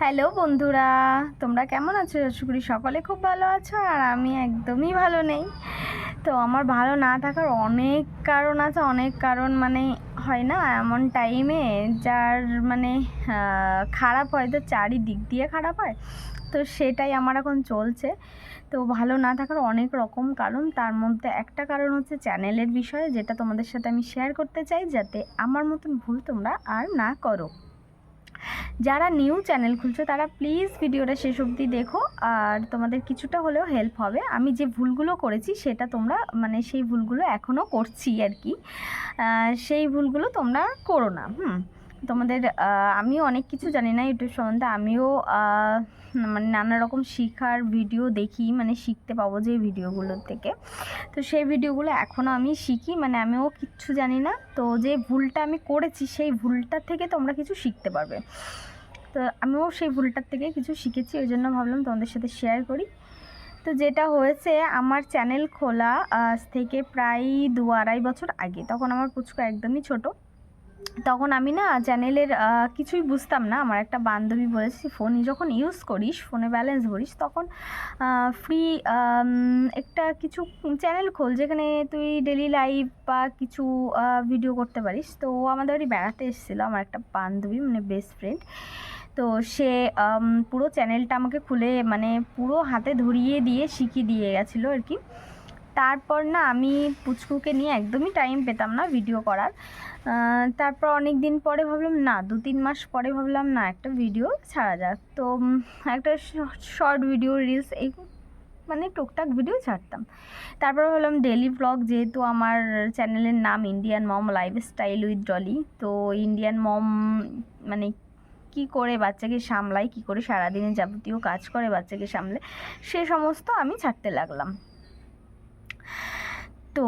Hello বন্ধুরা, তোমরা কেমন আছো? আশা করি সকলে খুব ভালো আছো আর আমি একদমই ভালো নেই। তো আমার ভালো না থাকার অনেক কারণ আছে, অনেক কারণ মানে হয় না এমন টাইমে যার মানে খারাপ হয় তো চারিদিক দিয়ে খারাপ হয়। তো সেটাই আমার এখন চলছে। তো ভালো না থাকার অনেক রকম কারণ, তার মধ্যে একটা কারণ হচ্ছে চ্যানেলের বিষয়ে, যেটা তোমাদের সাথে আমি শেয়ার করতে চাই, যাতে আমার মতন ভুল তোমরা আর না করো। যারা নিউ চ্যানেল খুলছো, তারা প্লিজ ভিডিওটা শেষ অবধি দেখো, আর তোমাদের কিছুটা হলেও হেল্প হবে। আমি যে ভুলগুলো করেছি, সেটা তোমরা মানে সেই ভুলগুলো এখনও করছি আর কি। সেই ভুলগুলো তোমরা করো না, হুম? তোমাদের আমিও অনেক কিছু জানি না ইউটিউব সম্বন্ধে, আমিও মানে নানা রকম শেখার ভিডিও দেখি মানে শিখতে পাবো যে ভিডিওগুলোর থেকে। তো সেই ভিডিওগুলো এখনও আমি শিখি মানে আমিও কিচ্ছু জানি না। তো যে ভুলটা আমি করেছি, সেই ভুলটার থেকে তোমরা কিছু শিখতে পারবে। তো আমিও সেই ভুলটার থেকে কিছু শিখেছি, ওই জন্য ভাবলাম তোমাদের সাথে শেয়ার করি। তো যেটা হয়েছে, আমার চ্যানেল খোলা থেকে প্রায় দু আড়াই বছর আগে, তখন আমার পুচকু একদমই ছোট। তখন আমি না চ্যানেলের কিছুই বুঝতাম না। আমার একটা বান্ধবী বলেছে, ফোন যখন ইউজ করিস, ফোনে ব্যালেন্স ভরিস, তখন ফ্রি একটা কিছু চ্যানেল খোল, যেখানে তুই ডেলি লাইভ বা কিছু ভিডিও করতে পারিস। তো ও আমাদের বাড়ি বেড়াতে এসেছিল, আমার একটা বান্ধবী মানে বেস্ট ফ্রেন্ড তো সে পুরো চ্যানেলটা আমাকে খুলে মানে পুরো হাতে ধরিয়ে দিয়ে শিখিয়ে দিয়ে গেছিল আর কি। তারপর না আমি পুচকুকে নিয়ে একদমই টাইম পেতাম না ভিডিও করার। তারপর অনেক দিন পরে ভাবলাম, না দু তিন মাস পরে ভাবলাম, না, একটা ভিডিও ছাড়া যাক। তো একটা শর্ট ভিডিও রিলস এই মানে টুকটাক ভিডিও ছাড়তাম। তারপর ভাবলাম ডেলি ব্লগ যেহেতু আমার চ্যানেলের নাম Indian mom lifestyle with Dolly তো ইন্ডিয়ান মম মানে কি করে বাচ্চাকে সামলায়, কি করে সারাদিনে যাবতীয় কাজ করে বাচ্চাকে সামলে, সে সমস্ত আমি ছাড়তে লাগলাম। তো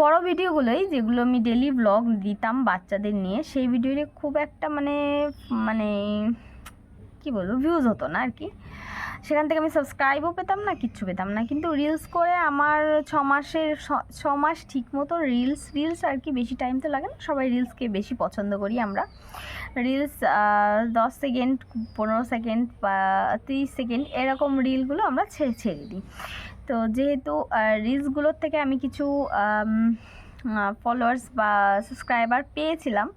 বড় ভিডিওগুলোই যেগুলো আমি ডেলি ব্লগ দিতাম বাচ্চাদের নিয়ে, সেই ভিডিওতে খুব একটা মানে মানে কি বলব ভিউজ হতো না আর কি। সেখান থেকে আমি সাবস্ক্রাইবও পেতাম না, কিচ্ছু পেতাম না। কিন্তু রিলস করে আমার ছ মাসের ছ মাস ঠিক মতো রিলস রিলস আর কি বেশি টাইম তো লাগে না। সবাই রিলসকে বেশি পছন্দ করি আমরা। রিলস দশ সেকেন্ড পনেরো সেকেন্ড বা তিরিশ সেকেন্ড এরকম রিলগুলো আমরা ছেড়ে ছেড়ে দিই। তো যেহেতু রিলসগুলোর থেকে আমি কিছু ফলোয়ার্স বা সাবস্ক্রাইবার পেয়েছিলাম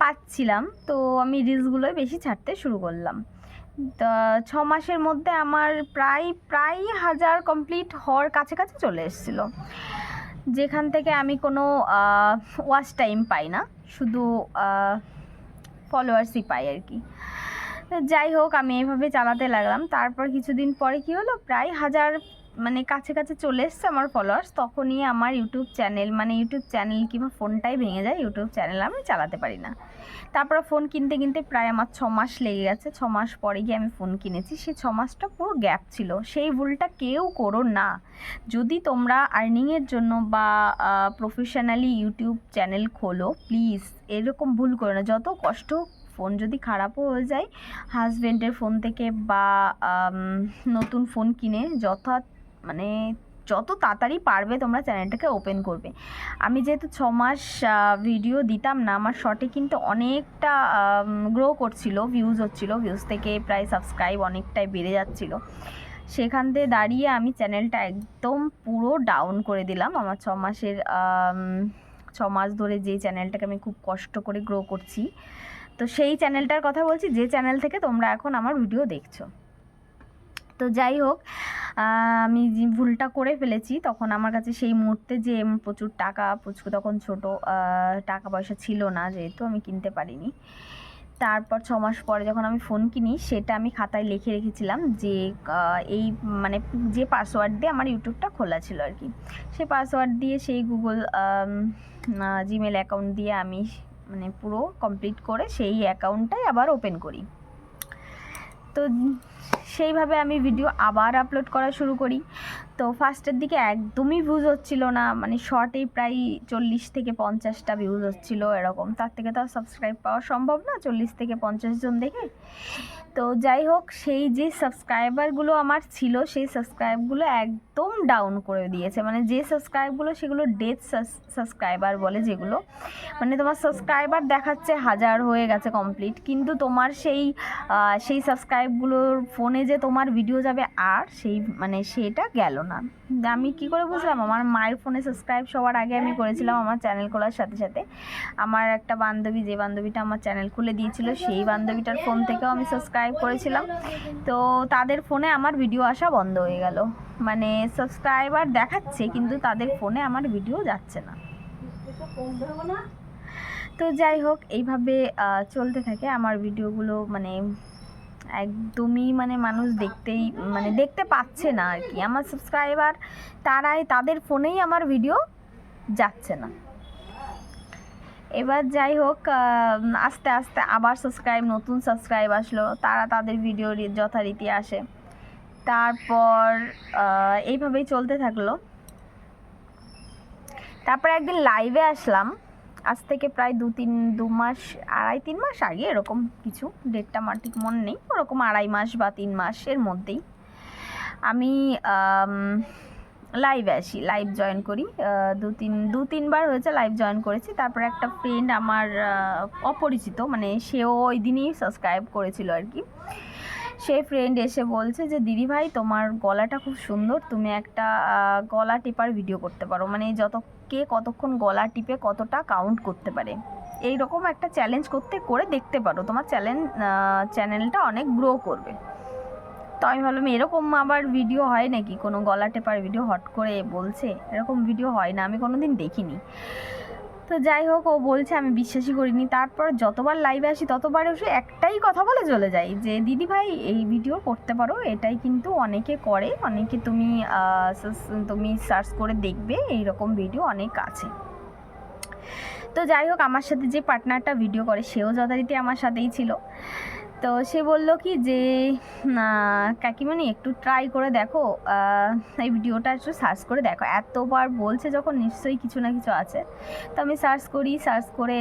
পাচ্ছিলাম, তো আমি রিলসগুলোই বেশি ছাড়তে শুরু করলাম। তা ছ মাসের মধ্যে আমার প্রায় প্রায় হাজার কমপ্লিট হওয়ার কাছে কাছে চলে এসেছিল। যেখান থেকে আমি কোনো ওয়াচ টাইম পাই না। শুধু ফলোয়ার্সই পাই আর কি। যাই হোক, আমি এভাবে চালাতে লাগলাম। তারপর কিছুদিন পরে কি হলো? প্রায় হাজার মানে কাছে কাছে চলে এসছে আমার ফলোয়ার্স তখনই আমার ইউটিউব চ্যানেল মানে ইউটিউব চ্যানেল কিংবা ফোনটাই ভেঙে যায় ইউটিউব চ্যানেল আমি চালাতে পারি না। তারপর ফোন কিনতে কিনতে প্রায় আমার ছ মাস লেগে গেছে, ছ মাস পরে গিয়ে আমি ফোন কিনেছি। সেই ছ মাসটা পুরো গ্যাপ ছিল, সেই ভুলটা কেউ করো না। যদি তোমরা আর্নিংয়ের জন্য বা প্রফেশনালি ইউটিউব চ্যানেল খোলো প্লিজ এরকম ভুল করো না। যত কষ্ট ফোন যদি খারাপও হয়ে যায় হাজব্যান্ডের ফোন থেকে বা নতুন ফোন কিনে যথা মানে যত তাড়াতাড়ি পারবে তোমরা চ্যানেলটাকে ওপেন করবে। আমি যেহেতু ছ মাস ভিডিও দিতাম না, আমার শর্টে কিন্তু অনেকটা গ্রো করছিল ভিউজ হচ্ছিল ভিউজ থেকে প্রায় সাবস্ক্রাইব অনেকটাই বেড়ে যাচ্ছিল। সেখান থেকে দাঁড়িয়ে আমি চ্যানেলটা একদম পুরো ডাউন করে দিলাম। আমার ছ মাসের ছ মাস ধরে যে চ্যানেলটাকে আমি খুব কষ্ট করে গ্রো করছি। তো সেই চ্যানেলটার কথা বলছি, যে চ্যানেল থেকে তোমরা এখন আমার ভিডিও দেখছ। তো যাই হোক আমি ভুলটা করে ফেলেছি, তখন আমার কাছে সেই মুহূর্তে যে প্রচুর টাকা প্রচুর তখন ছোট টাকা পয়সা ছিল না যেহেতু আমি কিনতে পারিনি। তারপর ছ মাস পরে যখন আমি ফোন কিনি, সেটা আমি খাতায় লিখে রেখেছিলাম যে এই মানে যে পাসওয়ার্ড দিয়ে আমার ইউটিউবটা খোলা ছিল আর কি। সে পাসওয়ার্ড দিয়ে সেই গুগল জিমেল অ্যাকাউন্ট দিয়ে আমি মানে পুরো কমপ্লিট করে সেই অ্যাকাউন্টটাই আবার ওপেন করি। তো সেইভাবে আমি ভিডিও আবার আপলোড করা শুরু করি। তো ফার্স্টের দিকে একদমই ভিউজ হচ্ছিল না মানে শর্টেই প্রায় চল্লিশ থেকে পঞ্চাশটা ভিউজ হচ্ছিল এরকম। তার থেকে তো আর সাবস্ক্রাইব পাওয়া সম্ভব না, চল্লিশ থেকে পঞ্চাশ জন দেখে। তো যাই হোক, সেই যে সাবস্ক্রাইবারগুলো আমার ছিল, সেই সাবস্ক্রাইবগুলো একদম ডাউন করে দিয়েছে। মানে যে সাবস্ক্রাইবগুলো সেগুলো ডেথ সাবস্ক্রাইবার বলে যেগুলো। মানে তোমার সাবস্ক্রাইবার দেখাচ্ছে হাজার হয়ে গেছে কমপ্লিট কিন্তু তোমার সেই সেই সাবস্ক্রাইবগুলোর ফোনে যে তোমার ভিডিও যাবে আর সেই মানে সেটা গেল না। আমি কি করে বুঝলাম? আমার মায়ের ফোনে সাবস্ক্রাইব সবার আগে আমি করেছিলাম আমার চ্যানেল খোলার সাথে সাথে। আমার একটা বান্ধবী, যে বান্ধবীটা আমার চ্যানেল খুলে দিয়েছিল, সেই বান্ধবীটার ফোন থেকেও আমি সাবস্ক্রাইব করেছিলাম। তো তাদের ফোনে আমার ভিডিও আসা বন্ধ হয়ে গেল। মানে সাবস্ক্রাইবার দেখাচ্ছে, কিন্তু তাদের ফোনে আমার ভিডিও যাচ্ছে না। তো যাই হোক, এইভাবে চলতে থাকে আমার ভিডিওগুলো মানে একদমই মানে মানুষ দেখতেই মানে দেখতে পাচ্ছে না আর কি। আমার সাবস্ক্রাইবার তারাই, তাদের ফোনেই আমার ভিডিও যাচ্ছে না। এবার যাই হোক আস্তে আস্তে আবার সাবস্ক্রাইব নতুন সাবস্ক্রাইব আসলো, তারা তাদের ভিডিও যথারীতি আসে। তারপর এইভাবেই চলতে থাকল। তারপর একদিন লাইভে আসলাম। আজ থেকে প্রায় দু তিন, দু মাস, আড়াই, তিন মাস আগে এরকম কিছু। ডেটটা আমার ঠিক মনে নেই। ওরকম আড়াই মাস বা তিন মাসের মধ্যেই। আমি লাইভে আসি লাইভ জয়েন করি। দু তিন, দু তিনবার হয়েছে লাইভ জয়েন করেছি। তারপরে একটা ফ্রেন্ড আমার অপরিচিত মানে সেও ওই দিনই সাবস্ক্রাইব করেছিল আর কি। সেই ফ্রেন্ড এসে বলছে যে, দিদি ভাই, তোমার গলাটা খুব সুন্দর। তুমি একটা গলা টিপার ভিডিও করতে পারো। মানে যত, কে কতক্ষণ গলা টিপে কতটা কাউন্ট করতে পারে? এই রকম একটা চ্যালেঞ্জ করতে, করে দেখতে পারো। তোমার চ্যালেঞ্জ চ্যানেলটা অনেক গ্রো করবে। তো আমি ভাবলাম এরকম আবার ভিডিও হয় নাকি? কোনো গলা টেপার ভিডিও হট করে বলছে? এরকম ভিডিও হয় না। আমি কোনো দিন দেখিনি। তো যাই হোক, ও বলছে, আমি বিশ্বাসই করিনি। তারপর যতবার লাইভে আসি ততবার এসে একটাই কথা বলে চলে যাই যে, দিদি ভাই, এই ভিডিও করতে পারো। এটাই কিন্তু অনেকে করে। অনেকে তুমি তুমি সার্চ করে দেখবে। এই রকম ভিডিও অনেক আছে। তো যাই হোক, আমার সাথে যে পার্টনারটা ভিডিও করে, সেও যথারীতি আমার সাথেই ছিল। তো সে বলল কি যে কাকিমণি একটু ট্রাই করে দেখো এই ভিডিওটা একটু সার্চ করে দেখো। এতবার বলছে যখন নিশ্চয়ই কিছু না কিছু আছে। তো আমি সার্চ করি সার্চ করে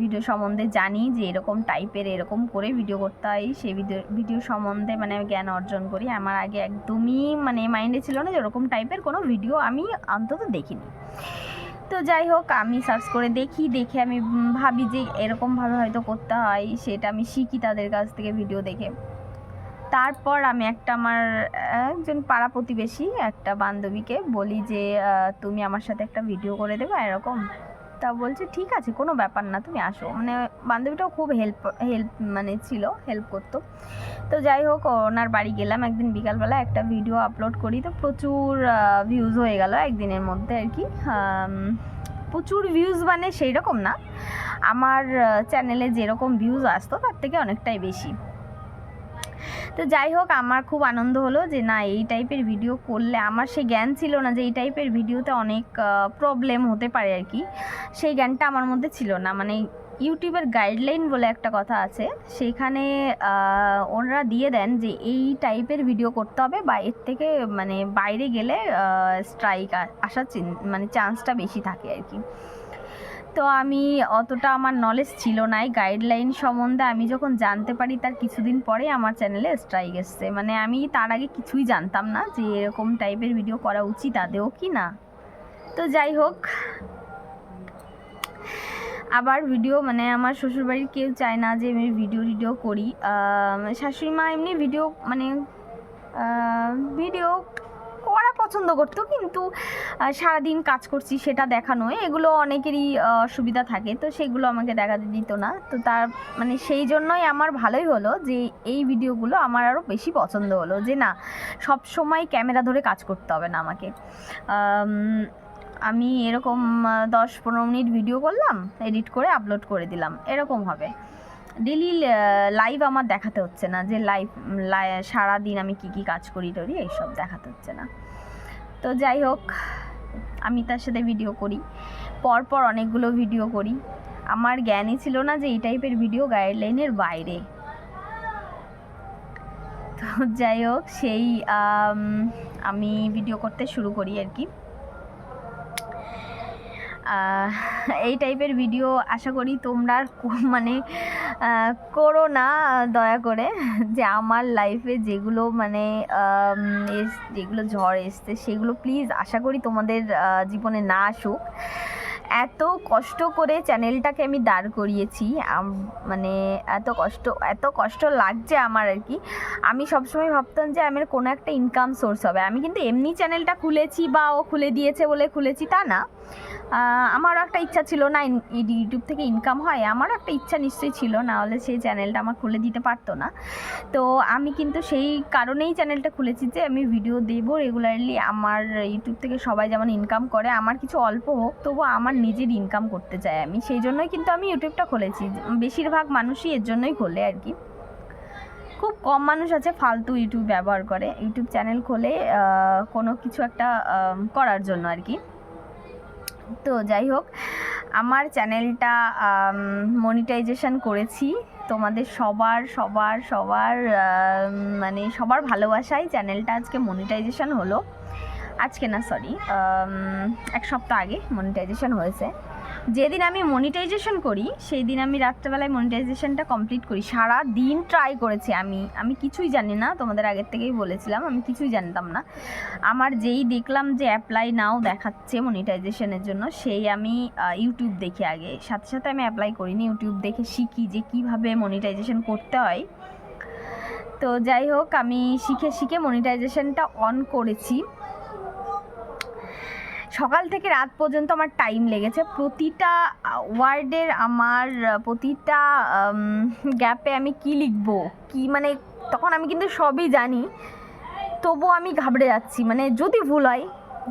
ভিডিও সম্বন্ধে জানি যে এরকম টাইপের এরকম করে ভিডিও করতে হয়। সেই ভিডিও ভিডিও সম্বন্ধে মানে আমি জ্ঞান অর্জন করি। আমার আগে একদমই মানে মাইন্ডে ছিল না যে এরকম টাইপের কোনো ভিডিও আমি অন্তত দেখিনি। তো যাই হোক, আমি সার্চ করে দেখি, দেখে আমি ভাবি যে এরকমভাবে হয়তো করতে হয়, সেটা আমি শিখি তাদের কাছ থেকে ভিডিও দেখে। তারপর আমি একটা আমার একজন পাড়া প্রতিবেশী, একটা বান্ধবীকে বলি যে তুমি আমার সাথে একটা ভিডিও করে দেবে, এরকম। তা বলছে, ঠিক আছে, কোনো ব্যাপার না, তুমি আসো। মানে বান্ধবীটাও খুব হেল্প হেল্প মানে ছিল হেল্প করতো। তো যাই হোক, ওনার বাড়ি গেলাম একদিন বিকালবেলা, একটা ভিডিও আপলোড করি। তো প্রচুর ভিউজ হয়ে গেল একদিনের মধ্যে আর কি। প্রচুর ভিউজ মানে সেই রকম না। আমার চ্যানেলে যেরকম ভিউজ আসতো, তার থেকে অনেকটাই বেশি। তো যাই হোক আমার খুব আনন্দ হলো যে না এই টাইপের ভিডিও করলে আমার সেই জ্ঞান ছিল না যে এই টাইপের ভিডিওতে অনেক প্রবলেম হতে পারে আর কি। সেই জ্ঞানটা আমার মধ্যে ছিল না। মানে ইউটিউবের গাইডলাইন বলে একটা কথা আছে সেইখানে আহ, ওনারা দিয়ে দেন যে এই টাইপের ভিডিও করতে হবে বা এর থেকে মানে বাইরে গেলে স্ট্রাইক আসার মানে চান্সটা বেশি থাকে আর কি। তো আমি অতটা আমার নলেজ ছিল না। এই গাইডলাইন সম্বন্ধে আমি যখন জানতে পারি, তার কিছুদিন পরে আমার চ্যানেলে স্ট্রাইক এসছে। মানে আমি তার আগে কিছুই জানতাম না যে এরকম টাইপের ভিডিও করা উচিত, আদেও কি না। তো যাই হোক, আবার ভিডিও মানে আমার শ্বশুরবাড়ির কেউ চায় না যে আমি ভিডিও টিডিও করি। শাশুড়ি মা এমনি ভিডিও মানে ভিডিও করা পছন্দ করতো কিন্তু সারাদিন কাজ করছি সেটা দেখানো এগুলো অনেকেরই আহ, অসুবিধা থাকে তো সেগুলো আমাকে দেখাতে দিত না। তো তার মানে সেই জন্যই আমার ভালোই হলো যে এই ভিডিওগুলো আমার আরও বেশি পছন্দ হলো যে না সব সময় ক্যামেরা ধরে কাজ করতে হবে না আমাকে। আমি এরকম দশ পনেরো মিনিট ভিডিও করলাম এডিট করে আপলোড করে দিলাম। এরকম হবে। ডেলি লাইভ আমার দেখাতে হচ্ছে না যে লাইভ সারাদিন আমি কি কি কাজ করি টরি এইসব দেখাতে হচ্ছে না। তো যাই হোক, আমি তার সাথে ভিডিও করি। পরপর অনেকগুলো ভিডিও করি। আমার জ্ঞানই ছিল না যে এই টাইপের ভিডিও গাইডলাইনের বাইরে। তো যাই হোক, সেই, আমি ভিডিও করতে শুরু করি আর কি। এই টাইপের ভিডিও আশা করি তোমরা মানে করো না, দয়া করে। যে আমার লাইফে যেগুলো মানে যেগুলো ঝড় এসছে, সেগুলো প্লিজ আশা করি তোমাদের জীবনে না আসুক। এত কষ্ট করে চ্যানেলটাকে আমি দাঁড় করিয়েছি মানে এত কষ্ট এত কষ্ট লাগছে আমার আর কি। আমি সবসময় ভাবতাম যে আমার কোনো একটা ইনকাম সোর্স হবে। আমি কিন্তু এমনি চ্যানেলটা খুলেছি বা ও খুলে দিয়েছে বলে খুলেছি তা না। আমারও একটা ইচ্ছা ছিল না ইউটিউব থেকে ইনকাম হয়। আমারও একটা ইচ্ছা নিশ্চয়ই ছিল, না হলে সেই চ্যানেলটা আমার খুলে দিতে পারতো না। তো আমি কিন্তু সেই কারণেই চ্যানেলটা খুলেছি যে আমি ভিডিও দেবো রেগুলারলি আমার ইউটিউব থেকে সবাই যেমন ইনকাম করে, আমার কিছু অল্প হোক তবু আমার নিজের ইনকাম করতে চাই আমি। সেই জন্যই কিন্তু আমি ইউটিউবটা খুলেছি। বেশিরভাগ মানুষই এর জন্যই খোলে আর কি। খুব কম মানুষ আছে ফালতু ইউটিউব ব্যবহার করে। ইউটিউব চ্যানেল খোলে কোনো কিছু একটা করার জন্য আর কি। তো যাই হোক, আমার চ্যানেলটা মনিটাইজেশন করেছি। তোমাদের সবার সবার সবার মানে সবার ভালোবাসায় চ্যানেলটা আজকে মনিটাইজেশন হলো। আজকে না সরি এক সপ্তাহ আগে মনিটাইজেশন হয়েছে। যেদিন আমি মনিটাইজেশন করি সেই দিন আমি রাত্রেবেলায় মনিটাইজেশনটা কমপ্লিট করি। সারা দিন ট্রাই করেছি আমি। আমি কিছুই জানি না, তোমাদের আগের থেকেই বলেছিলাম, আমি কিছুই জানতাম না। আমার যেই দেখলাম যে অ্যাপ্লাই নাও দেখাচ্ছে মনিটাইজেশনের জন্য, সেই আমি ইউটিউব দেখে আগে। সাথে সাথে আমি অ্যাপ্লাই করিনি ইউটিউব দেখে শিখি যে কীভাবে মনিটাইজেশন করতে হয়। তো যাই হোক, আমি শিখে শিখে মনিটাইজেশনটা অন করেছি। সকাল থেকে রাত পর্যন্ত আমার টাইম লেগেছে। প্রতিটা ওয়ার্ডের আমার প্রতিটা গ্যাপে আমি কি লিখব, কি মানে তখন আমি কিন্তু সবই জানি। তবুও আমি ঘাবড়ে যাচ্ছি। মানে যদি ভুল হয়,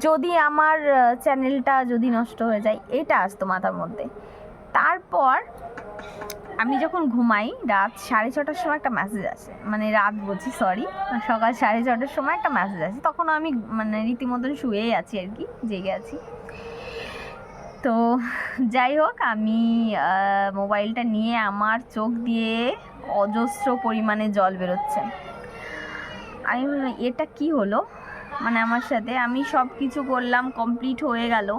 যদি আমার চ্যানেলটা যদি নষ্ট হয়ে যায়, এটা আসতো মাথার মধ্যে। তারপর আমি যখন ঘুমাই, রাত সাড়ে ছটার সময় একটা মেসেজ আসে। মানে রাত বলছি সরি সকাল সাড়ে ছটার সময় একটা মেসেজ আসে। তখন আমি মানে রীতিমতন শুয়েই আছি আর কি, জেগে আছি। তো যাই হোক, আমি মোবাইলটা নিয়ে আমার চোখ দিয়ে অজস্র পরিমাণে জল বেরোচ্ছে। আমি এটা কি হলো? মানে আমার সাথে আমি সব কিছু করলাম কমপ্লিট হয়ে গেল।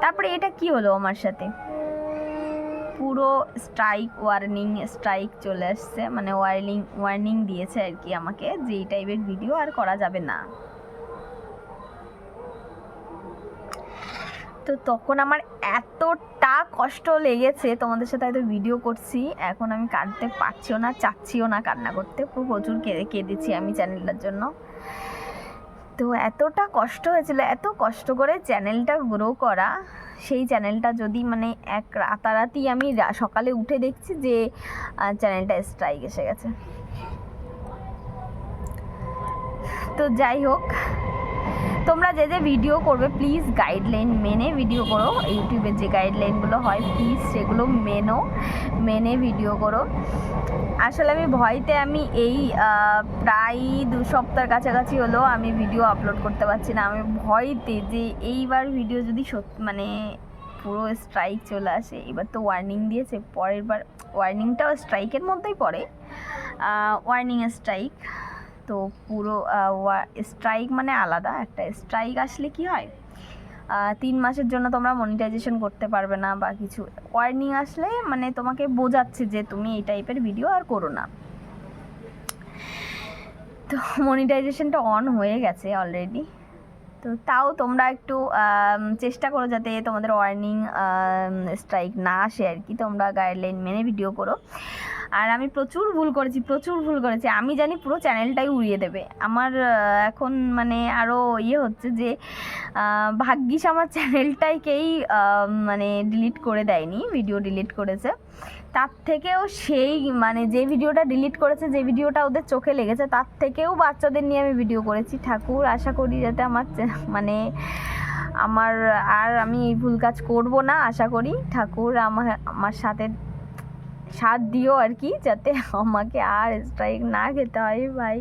তারপরে এটা কি হলো আমার সাথে? পুরো স্ট্রাইক ওয়ার্নিং স্ট্রাইক চলে আসছে। মানে ওয়ার্নিং ওয়ার্নিং দিয়েছে আর কি আমাকে যে এই টাইপের ভিডিও আর করা যাবে না। তো তখন আমার এতটা কষ্ট লেগেছে, তোমাদের সাথে হয়তো ভিডিও করছি। এখন আমি কাঁদতে পারছিও না, চাচ্ছিও না কান্না করতে। পুরো প্রচুর কেঁদে কেঁদেছি আমি চ্যানেলটার জন্য। তো এতটা কষ্ট হয়েছিল, এত কষ্ট করে চ্যানেলটা গ্রো করা। সেই চ্যানেলটা যদি মানে এক রাতারাতি আমি সকালে উঠে দেখছি যে চ্যানেলটা স্ট্রাইক এসে গেছে। তো যাই হোক তোমরা যে যে ভিডিও করবে প্লিজ গাইডলাইন মেনে ভিডিও করো। ইউটিউবের যে গাইডলাইনগুলো হয় প্লিজ সেগুলো মেনো, মেনে ভিডিও করো। আসলে আমি ভয়তে আমি এই প্রায় দু সপ্তাহের কাছাকাছি হলো আমি ভিডিও আপলোড করতে পারছি না। আমি ভয়তে যে এইবার ভিডিও যদি সত্যি মানে পুরো স্ট্রাইক চলে আসে, এবার তো ওয়ার্নিং দিয়েছে, পরের বার ওয়ার্নিংটাও স্ট্রাইকের মধ্যেই পড়ে। ওয়ার্নিং স্ট্রাইক তো পুরো স্ট্রাইক মানে আলাদা। একটা স্ট্রাইক আসলে কি হয়? তিন মাসের জন্য তোমরা মনিটাইজেশন করতে পারবে না বা কিছু। ওয়ার্নিং আসলে মানে তোমাকে বোঝাচ্ছে যে তুমি এই টাইপের ভিডিও আর করো না। তো মনিটাইজেশনটা অন হয়ে গেছে অলরেডি তো তাও তোমরা একটু চেষ্টা করো যাতে তোমাদের ওয়ার্নিং স্ট্রাইক না আসে আর কি। তোমরা গাইডলাইন মেনে ভিডিও করো। আর আমি প্রচুর ভুল করেছি, প্রচুর ভুল করেছি। আমি জানি পুরো চ্যানেলটাই উড়িয়ে দেবে। আমার এখন মানে আরও ইয়ে হচ্ছে যে ভাগ্যিস আমার চ্যানেলটাইকেই মানে ডিলিট করে দেয়নি ভিডিও ডিলিট করেছে। তার থেকেও সেই মানে যে ভিডিওটা ডিলিট করেছে, যে ভিডিওটা ওদের চোখে লেগেছে, তার থেকেও বাচ্চাদের নিয়ে আমি ভিডিও করেছি। ঠাকুর, আশা করি যাতে আমার মানে আমার, আর আমি এই ভুল কাজ করব না, আশা করি ঠাকুর আমার আমার সাথে সাথ দিও আর কি, যাতে আমাকে আর স্ট্রাইক না খেতে হয় ভাই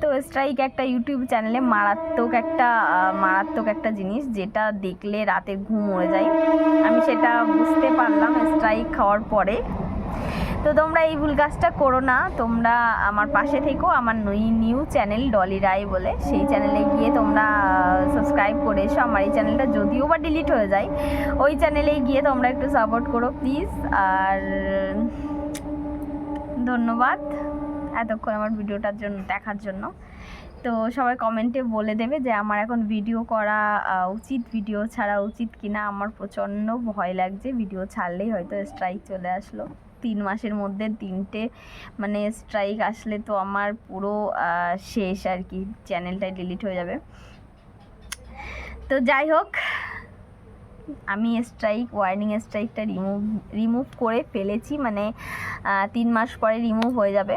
তো স্ট্রাইক একটা ইউটিউব চ্যানেলে মারাত্মক একটা মারাত্মক একটা জিনিস যেটা দেখলে রাতে ঘুম উড়ে যায়। আমি সেটা বুঝতে পারলাম স্ট্রাইক খাওয়ার পরে। তো তোমরা এই ভুল কাজটা করো না। তোমরা আমার পাশে থেকো, আমার নই নিউ চ্যানেল ডলি রায় বলে। সেই চ্যানেলে গিয়ে তোমরা সাবস্ক্রাইব করে এসো। আমার এই চ্যানেলটা যদিও বা ডিলিট হয়ে যায়, ওই চ্যানেলে গিয়ে তোমরা একটু সাপোর্ট করো প্লিজ আর ধন্যবাদ এতক্ষণ আমার ভিডিওটার জন্য, দেখার জন্য। তো সবাই কমেন্টে বলে দেবে যে, আমার এখন ভিডিও করা উচিত ভিডিও ছাড়া উচিত কিনা। আমার প্রচণ্ড ভয় লাগছে। ভিডিও ছাড়লেই হয়তো স্ট্রাইক চলে আসলো। তিন মাসের মধ্যে তিনটে মানে স্ট্রাইক আসলে তো আমার পুরো শেষ আর কি। চ্যানেলটাই ডিলিট হয়ে যাবে। তো যাই হোক, আমি স্ট্রাইক ওয়ার্নিং স্ট্রাইকটা রিমুভ রিমুভ করে ফেলেছি। মানে তিন মাস পরে রিমুভ হয়ে যাবে।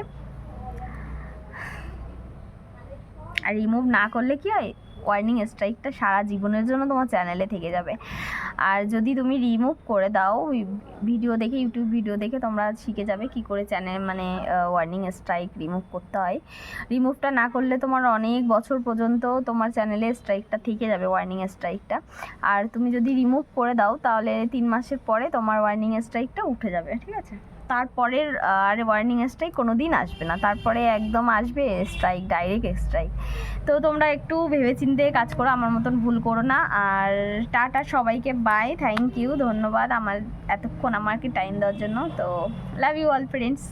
আর রিমুভ না করলে কি হয়? ওয়ার্নিং স্ট্রাইকটা সারা জীবনের জন্য তোমার চ্যানেলে থেকে যাবে। আর যদি তুমি রিমুভ করে দাও ভিডিও দেখে ইউটিউব ভিডিও দেখে তোমরা শিখে যাবে কি করে চ্যানেল মানে ওয়ার্নিং স্ট্রাইক রিমুভ করতে হয়। রিমুভটা না করলে তোমার অনেক বছর পর্যন্ত তোমার চ্যানেলে স্ট্রাইকটা থেকে যাবে ওয়ার্নিং স্ট্রাইকটা আর তুমি যদি রিমুভ করে দাও, তাহলে তিন মাসের পরে তোমার ওয়ার্নিং স্ট্রাইকটা উঠে যাবে, ঠিক আছে? তারপরের আর ওয়ার্নিং স্ট্রাইক কোনো দিন আসবে না। তারপরে একদম আসবে স্ট্রাইক ডাইরেক্ট স্ট্রাইক তো তোমরা একটু ভেবেচিন্তে কাজ করো, আমার মতন ভুল করো না। আর টাটা সবাইকে বাই থ্যাংক ইউ ধন্যবাদ আমার, এতক্ষণ আমাকে টাইম দেওয়ার জন্য। তো লাভ ইউ অল ফ্রেন্ডস